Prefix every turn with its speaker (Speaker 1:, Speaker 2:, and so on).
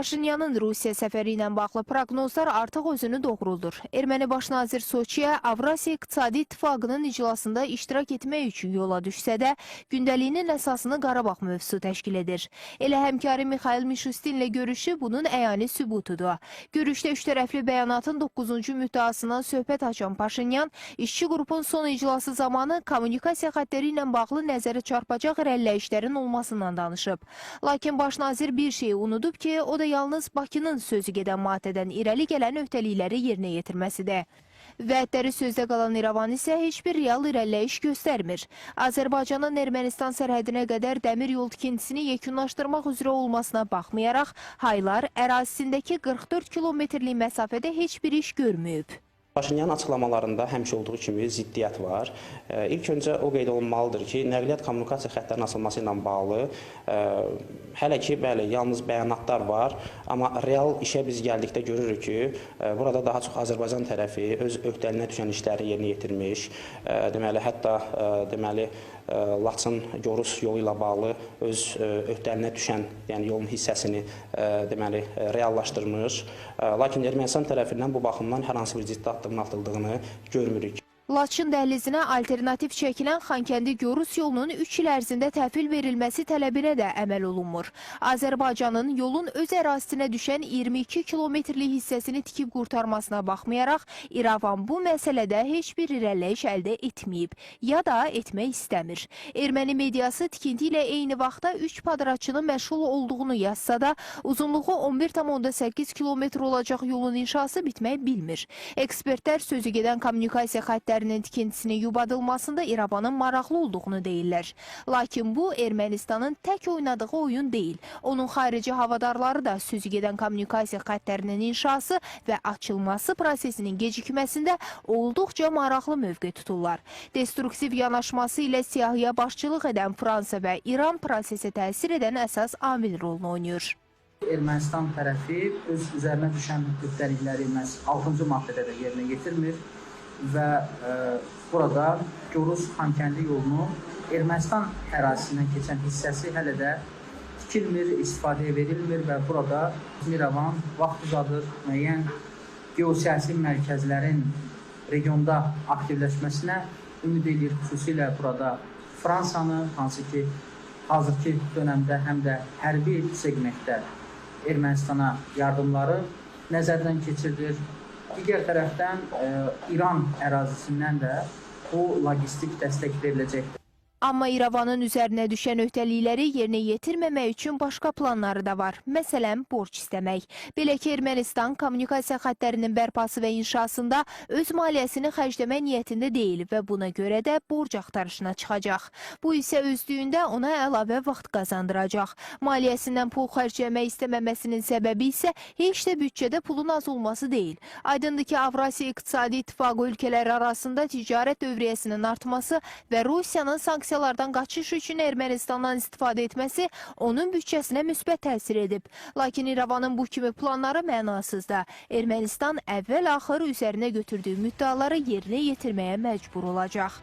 Speaker 1: Paşinyanın Rusiya səfəri ilə bağlı proqnozlar artıq özünü doğruldur. Erməni baş nazir Soçiyə Avrasiya İqtisadi İttifaqının iclasında iştirak etmək üçün yola düşsə də, gündəliyinin əsasını Qarabağ mövzusu təşkil edir. Elə həmkarı Mixail Mişustinlə görüşü bunun əyani sübutudur. Görüşdə üç tərəfli bəyanatın 9-cu müddəasından söhbət açan Paşinyan, işçi qrupun son iclası zamanı kommunikasiya xəttləri ilə bağlı nəzərə çarpacaq irəliləyişlərin olmasından danışıb. Lakin baş nazir bir şeyi unudub ki, o da yalnız Bakının sözü gedən maddədən irəli gələn öhdəlikləri yerinə yetirməsidir. Vədləri sözdə qalan İrəvan isə heç bir real irəliləyiş göstərmir. Azərbaycanın Ermənistan sərhədinə qədər dəmir yol tikintisini yekunlaşdırmaq üzrə olmasına baxmayaraq, Haylar ərazisindəki 44 kilometrlik məsafədə heç bir iş görməyib.
Speaker 2: Paşinyanın açıqlamalarında həmişə olduğu kimi ziddiyyət var. E, İlk öncə o qeyd olunmalıdır ki, nəqliyyat kommunikasiya xəttlərinin açılması ilə bağlı e, hələ ki, bəli, yalnız bəyanatlar var, amma real işə biz gəldikdə görürük ki, e, burada daha çox Azərbaycan tərəfi öz öhdəliyinə düşən işləri yerinə yetirmiş. Deməli, hətta deməli e, Laçın Gorus yolu ilə bağlı öz öhdəliyinə düşən, yəni yolun hissəsini deməli reallaşdırmış. Lakin Ermənistan tərəfindən bu baxımdan hər hansı bir ciddi addımın atıldığını görmürük.
Speaker 1: Laçın dəhlizinə alternativ çəkilən Xankəndi-Gorus yolunun 3 il ərzində təhvil verilməsi tələbinə də əməl olunmur. Azərbaycanın yolun öz ərazisinə düşən 22 kilometrlik hissəsini tikib qurtarmasına baxmayaraq, İrəvan bu məsələdə heç bir irəliləyiş əldə etməyib, ya da etmək istəmir. Erməni mediası tikinti ilə eyni vaxtda 3 padraçının məşğul olduğunu yazsa da, uzunluğu 11,8 kilometr olacaq yolun inşası bitmək bilmir. Ekspertlər sözü gedən kommunikasiya xəttlərinin tikintisinin yubadılmasında İrəvanın maraqlı olduğunu deyirlər. Lakin bu Ermənistanın tək oynadığı oyun deyil. Onun xarici havadarları da sözü gedən kommunikasiya xəttlərinin inşası və açılması prosesinin gecikməsində olduqca maraqlı mövqe tuturlar. Destruktiv yanaşması ilə siyahıya başçılıq edən Fransa və İran prosesə təsir edən əsas amil rolunu oynayır.
Speaker 3: Ermənistan tərəfi öz üzərinə düşən öhdəlikləri məhz 6-cı maddədə də yerinə yetirmir və e, burada Gorus Xankəndi yolunun Ermənistan ərazisindən keçən hissəsi hələ də tikilmir, istifadəyə verilmir və burada İrəvan vaxt uzadır, müəyyən geosiyasi mərkəzlərin regionda aktivləşməsinə ümid edir. Xüsusilə burada Fransanı, hansı ki hazırki dönəmdə həm də hərbi seqmentdə Ermənistana yardımları nəzərdən keçirilir. Digər tərəfdən e, İran ərazisindən də bu logistik dəstək veriləcəkdir.
Speaker 1: Amma İrəvanın üzərinə düşən öhdəlikləri yerinə yetirməmək üçün başqa planları da var. Məsələn, borc istəmək. Belə ki, Ermənistan kommunikasiya xəttlərinin bərpası və inşasında öz maliyyəsini xərcləmək niyyətində deyil və buna görə də borc axtarışına çıxacaq. Bu isə özlüyündə ona əlavə vaxt qazandıracaq. Maliyyəsindən pul xərcləmək istəməməsinin səbəbi isə heç də büdcədə pulun az olması deyil. Aydındır ki, Avrasiya İqtisadi İttifaqı ölkələri arasında ticarət dövriyyəsinin artması və Rusiyanın sanksiyalarından qaçış üçün Ermənistandan istifadə etməsi onun bütçəsinə müsbət təsir edib. Lakin İrəvanın bu kimi planları mənasızdır. Ermənistan əvvəl-axır üzərinə götürdüyü müddəaları yerinə yetirməyə məcbur olacaq.